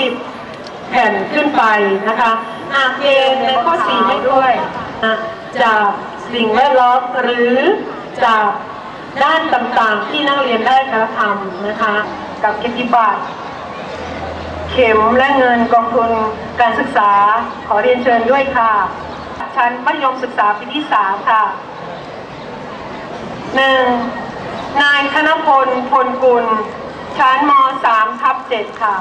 30แผ่นขึ้นไปนะคะหากเกณฑ์ในข้อ4ไม่ด้วยนะจากสิ่งแวดล้อมหรือจากด้านต่างๆที่นักเรียนได้กระทำนะคะ กับกิจบัตรเข็มและเงินกองทุนการศึกษาขอเรียนเชิญด้วยค่ะ ชั้นมัธยมศึกษาปีที่สามค่ะหนึ่งนายธนพลพลกุล ชั้นมสามทับเจ็ดค่ะ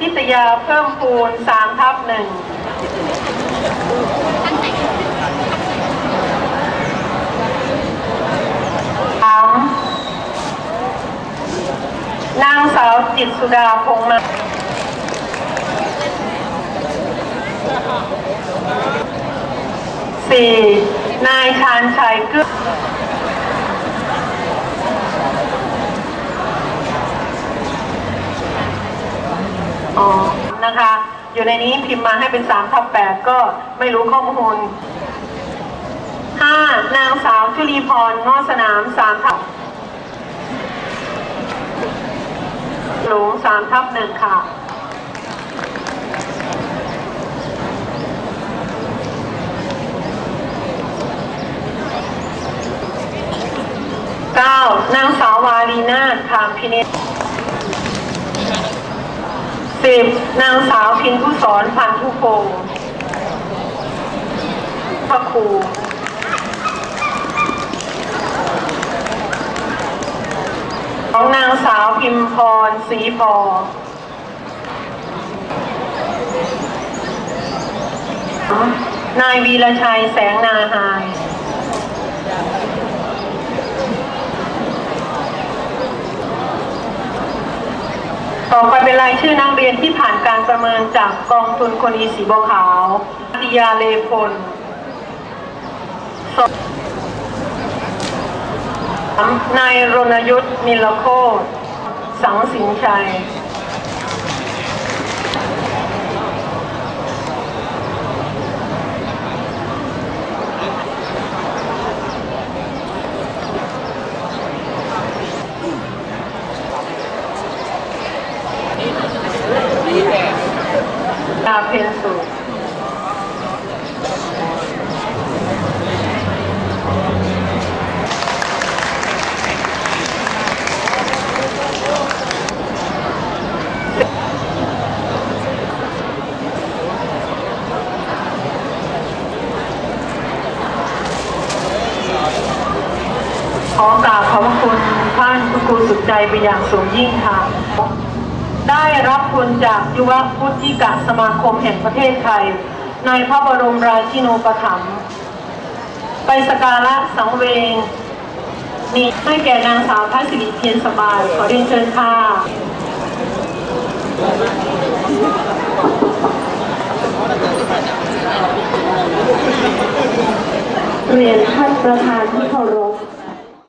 ทิต ยาเพิ่มพูนสามทับหนึ่งสามนางสาวจิตสุดาพงษ์มาสี่นายชาญชัยเกื้อ นะคะ อยู่ในนี้พิมพ์มาให้เป็นสามทับแปดก็ไม่รู้ข้อมูลห้านางสาวชุลีพรงอสนามสามทับหลงสามทับหนึ่งค่ะเก้านางสาววาลีนาถคามพินิจ สิบนางสาวพินผู้สอนพันธุพงศ์พระครูของนางสาวพิมพรศรีพอนายวีรชัยแสงนาหาย ต่อไปเป็นรายชื่อนักเรียนที่ผ่านการประเมินจากกองทุนคนอีสีบัวขาวติยาเลพลนายรณยุทธ์นิลโคสังสินชัย ดาเพนสุขอกราบขอบพระคุณท่านคุณครูสุดใจไปนอย่างสูงยิ่งค่ะ ได้รับทุนจากยุวพุทธิกะสมาคมแห่งประเทศไทย ในพระบรมราชินูปถัมภ์ไปสการะสังเวงมีให้แก่นางสาวพัสิริเพียรสบายขอเรียนเชิญค่ะเรียนท่านประธานที่เคารพ